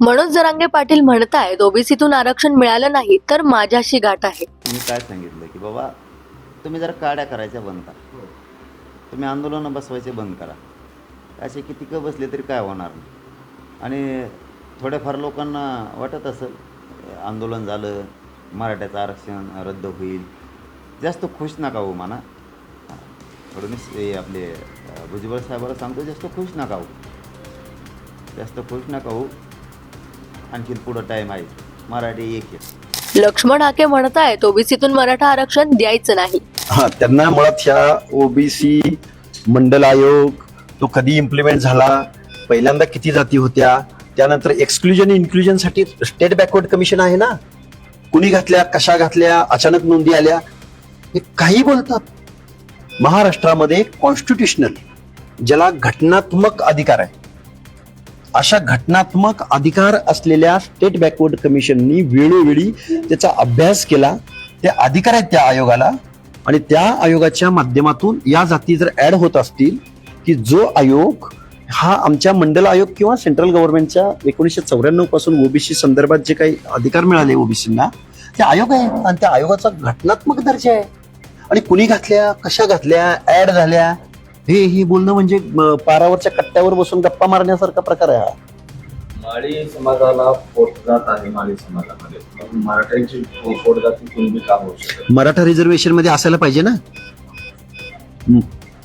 मनोज जरांगे पाटील म्हणतायत ओबीसीतून आरक्षण मिळालं नाही तर माझ्याशी गाठ आहे. मी काय सांगितलं की बाबा तुम्ही जरा काड्या करायच्या बंद करा. तुम्ही आंदोलनं बसवायचे बंद करा. असे किती क बसले तरी काय होणार नाही. आणि थोड्याफार लोकांना वाटत असेल आंदोलन झालं मराठ्याचं आरक्षण रद्द होईल. जास्त खुश नका हो म्हणा. फडणवीस हे आपले भुजबळ साहेबाला सांगतो जास्त खुश नका हो जास्त खुश नका हो आणखीन पुढं टाईम आहे. मराठी एक आहे. लक्ष्मण हाके म्हणतायत ओबीसीतून मराठा आरक्षण द्यायचं नाही. हा त्यांना मुळात ह्या ओबीसी मंडल आयोग तो कधी इम्प्लिमेंट झाला पहिल्यांदा किती जाती होत्या त्यानंतर एक्सक्लुजन इन्क्लुजनसाठी स्टेट बॅकवर्ड कमिशन आहे ना? कुणी घातल्या कशा घातल्या अचानक नोंदी आल्या हे काही बोलतात. महाराष्ट्रामध्ये कॉन्स्टिट्युशनल ज्याला घटनात्मक अधिकार आहे. अशा घटनात्मक अधिकार असलेल्या स्टेट बॅकवर्ड कमिशननी वेळोवेळी त्याचा अभ्यास केला. ते अधिकार आहेत त्या आयोगाला. आणि त्या आयोगाच्या माध्यमातून या जाती जर ॲड होत असतील की जो आयोग हा आमच्या मंडल आयोग किंवा सेंट्रल गव्हर्नमेंटच्या एकोणीसशे चौऱ्याण्णवपासून ओबीसी संदर्भात जे काही अधिकार मिळाले ओबीसींना ते आयोग आहे. आणि त्या आयोगाचा घटनात्मक दर्जा आहे. आणि कुणी घातल्या कशा घातल्या ऍड झाल्या हे हे बोलणं म्हणजे पारावरच्या कट्ट्यावर बसून गप्पा मारण्यासारखा प्रकार आहे हा. माळी समाजाला पोटजात आहे माळी समाजामध्ये. मराठ्यांची पोटजाती कुणबी का होऊ शकत मराठा रिझर्वेशनमध्ये असायला पाहिजे ना? हं.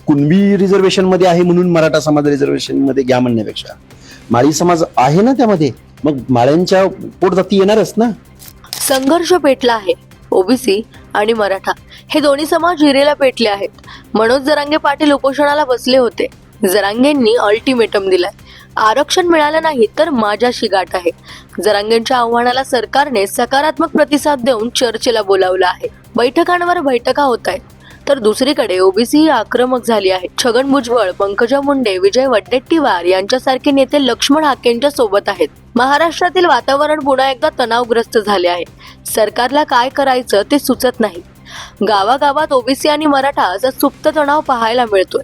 कुणबी रिझर्वेशनमध्ये आहे म्हणून मराठा समाज रिझर्वेशनमध्ये घ्या म्हणण्यापेक्षा. माळी समाज आहे ना त्यामध्ये? मग माळ्यांच्या पोटजाती येणारच ना? संघर्ष पेटला आहे ओबीसी आणि मराठा. हे दोन्ही समाज हिरेला पेटले आहेत. मनोज जरांगे पाटील उपोषणाला बसले होते. जरांगेंनी अल्टिमेटम दिलाय. आरक्षण मिळालं नाही तर माझ्याशी गाठ आहे. जरांगेंच्या आव्हानाला सरकारने सकारात्मक प्रतिसाद देऊन चर्चेला बोलावलं आहे. बैठकांवर बैठका होत आहेत. तर दुसरीकडे ओबीसी ही आक्रमक झाली आहे. छगन भुजबळ पंकजा मुंडे विजय वड्डेट्टीवार यांच्यासारखे नेते लक्ष्मण हाकेंच्या सोबत आहेत. महाराष्ट्रातील वातावरण पुन्हा एकदा तणावग्रस्त झाले आहे. सरकारला काय करायचं ते सुचत नाही. गावागावात ओबीसी आणि मराठा असा सुप्त तणाव पाहायला मिळतोय.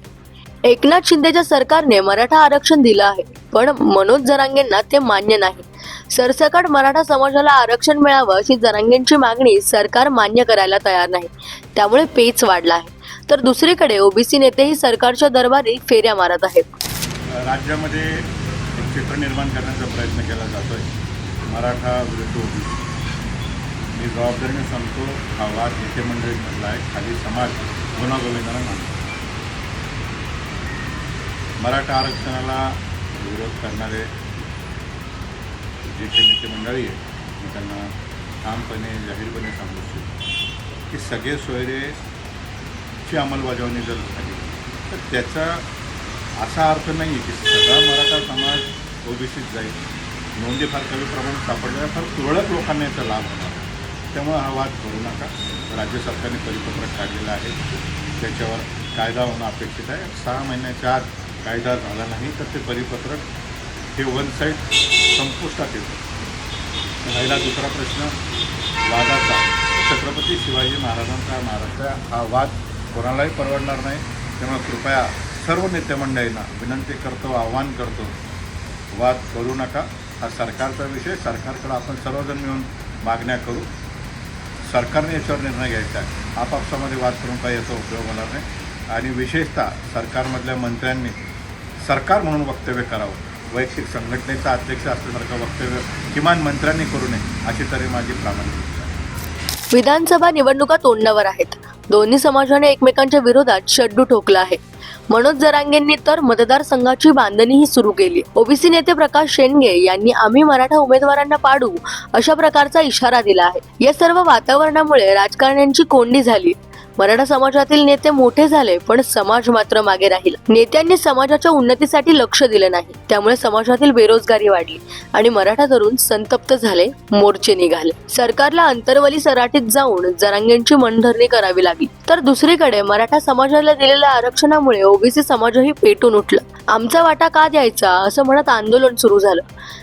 एकनाथ शिंदेच्या सरकारने मराठा आरक्षण दिलं आहे पण मनोज जरांगेंना ते मान्य नाही. सरसकट मराठा समाजाला आरक्षण मिळावं अशी जरांगेंची मागणी सरकार मान्य करायला तयार नाही त्यामुळे पेच वाढला आहे. तर दुसरीकडे ओबीसी नेतेही सरकारच्या दरबारी फेऱ्या मारत आहेत. राज्यामध्ये एक चित्र निर्माण करण्याचा प्रयत्न केला जातोय. मराठा विरुद्ध ओबीसी. मी जबाबदारीने सांगतो हा वाद नेते मंडळीमधला आहे. खाली समाज गुन्हा मानतो. मराठा आरक्षणाला विरोध करणारे जे काही नेते मंडळी आहे मी त्यांना ठामपणे जाहीरपणे सांगू इच्छितो की सगळे सोयरेची अंमलबजावणी जर झाली तर त्याचा असा अर्थ नाही आहे की सगळा मराठा समाज ओबीसीत जाईल. नोंदी फार कमी प्रमाणात सापडल्या फार तुरळक लोकांना याचा लाभ होणार. त्यामुळे हा वाद करू नका. राज्य सरकारने परिपत्रक काढलेलं आहे. त्याच्यावर कायदा होणं अपेक्षित आहे. सहा महिन्याच्या आत कायदा झाला नाही तर ते परिपत्रक हे वन साईड संपुष्टात येतं. राहिला दुसरा प्रश्न वादाचा. छत्रपती शिवाजी महाराजांचा महाराष्ट्र हा वाद कोणालाही परवडणार नाही. त्यामुळे कृपया सर्व नेतेमंडळींना विनंती करतो आव्हान करतो वाद करू नका. हा सरकारचा विषय. सरकारकडे आपण सर्वजण मिळून मागण्या करू. सरकारने याच्यावर निर्णय घ्यायचा आहे. आपापसामध्ये वाद करून काही याचा उपयोग होणार नाही. आणि विशेषतः सरकारमधल्या मंत्र्यांनी सरकार म्हणून वक्तव्य करावं. वैयक्तिक संघटनेचा अध्यक्ष असल्यासारखं वक्तव्य किमान मंत्र्यांनी करू नये अशी तरी माझी प्रामाणिक आहे. विधानसभा निवडणुका तोंडावर आहेत. दोन्ही समाजाने एकमेकांच्या विरोधात शड्डू ठोकला आहे. मनोज जरांगेंनी तर मतदारसंघाची बांधणीही सुरू केली. ओबीसी नेते प्रकाश शेंडगे यांनी आम्ही मराठा उमेदवारांना पाडू अशा प्रकारचा इशारा दिला आहे. या सर्व वातावरणामुळे राजकारण्यांची कोंडी झाली. मराठा समाजातील नेते मोठे झाले पण समाज मात्र मागे राहिला. नेत्यांनी समाजाच्या उन्नतीसाठी लक्ष दिलं नाही. त्यामुळे समाजातील बेरोजगारी वाढली आणि मराठा तरुण संतप्त झाले मोर्चे निघाले. सरकारला अंतरवली सराटीत जाऊन जरांगेंची मनधरणी करावी लागली. तर दुसरीकडे मराठा समाजाला दिलेल्या आरक्षणामुळे ओबीसी समाजही पेटून उठलं. आमचा वाटा का द्यायचा? असं म्हणत आंदोलन सुरू झालं.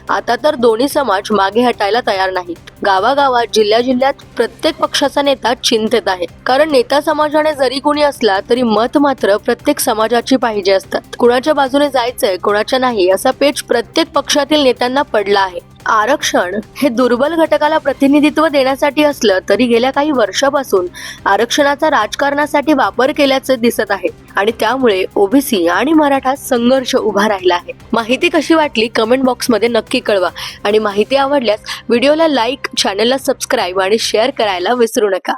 आता तर दोन्ही समाज मागे हटायला तयार नाहीत. गावागावात जिल्ह्या जिल्ह्यात प्रत्येक पक्षाचा नेता चिंतेत आहे. कारण नेता समाजाने जरी कोणी असला तरी मत मात्र प्रत्येक समाजाची पाहिजे असतात. कुणाच्या बाजूने जायचंय कुणाच्या नाही असा पेच प्रत्येक पक्षातील नेत्यांना पडला आहे. आरक्षण हे दुर्बल घटकाला प्रतिनिधित्व देण्यासाठी असलं तरी गेल्या काही वर्षापासून आरक्षणाचा राजकारणासाठी वापर केल्याचं दिसत आहे. आणि त्यामुळे ओबीसी आणि मराठा संघर्ष उभा राहिला आहे. माहिती कशी वाटली? कमेंट बॉक्समध्ये नक्की कळवा. आणि माहिती आवडल्यास व्हिडिओला लाईक चॅनलला सबस्क्राईब आणि शेअर करायला विसरू नका.